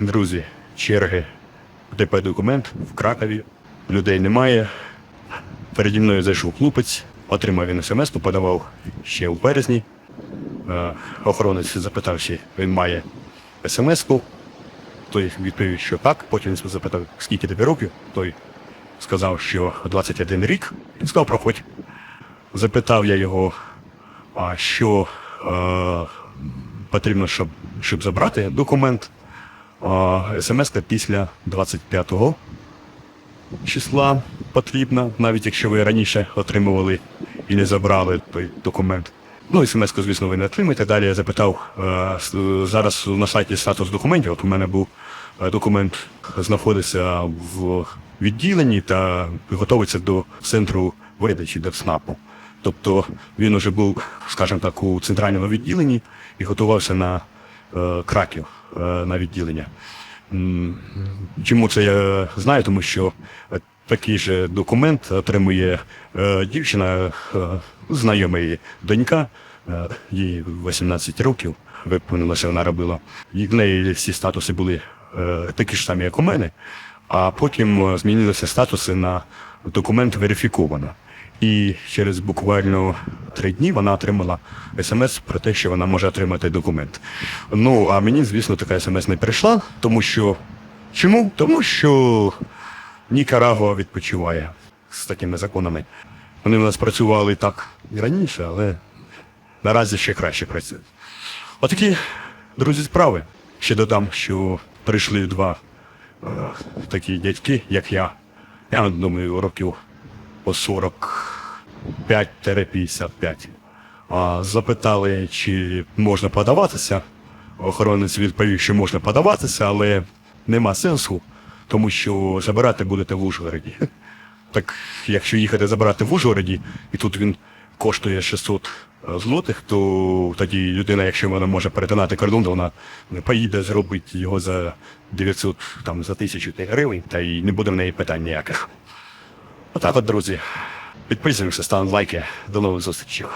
Друзі, черги ДП документ в Кракові. Людей немає. Переді мною зайшов хлопець, отримав він смс, подавав ще у березні. Е, Охоронець запитав, чи він має смс-ку. Той відповів, що так. Потім він запитав, скільки тобі років. Той сказав, що 21 рік. Він сказав, проходь. Запитав я його, а що е, потрібно, щоб, щоб забрати документ. Смс після 25-го числа потрібна, навіть якщо ви раніше отримували і не забрали той документ. Ну, смс, звісно, ви не отримаєте. Далі я запитав, е, зараз на сайті статус документів. От у мене був е, документ, знаходиться в відділенні та готується до центру видачі ДЕЦНАПу. Тобто він уже був, скажімо так, у центральному відділенні і готувався на Краків е, на відділення. Чому це я знаю? Тому що е, такий же документ отримує е, дівчина, е, знайома її донька, е, їй 18 років, виповнилося, вона робила. І в неї всі статуси були е, такі ж самі, як у мене, а потім е, змінилися статуси на документ верифіковано. І через буквально три дні вона отримала смс про те, що вона може отримати документ. Ну, а мені, звісно, така смс не прийшла, тому що. Чому? Тому що Нікарагуа відпочиває з такими законами. Вони в нас працювали так і раніше, але наразі ще краще працюють. Отакі, друзі, справи. Ще додам, що прийшли два е, такі дядьки, як я. Я думаю, років по 45-55. А, запитали, чи можна подаватися. Охоронець відповів, що можна подаватися, але нема сенсу, тому що забирати будете в Ужгороді. Так, якщо їхати забирати в Ужгороді, і тут він коштує 600 злотих, то тоді людина, якщо вона може перетинати кордон, то вона поїде зробить його за 900, там, за 1000 гривень, та й не буде в неї питань ніяких. Отак от, друзі. Підписуємося, ставимо лайки. До нових зустрічей.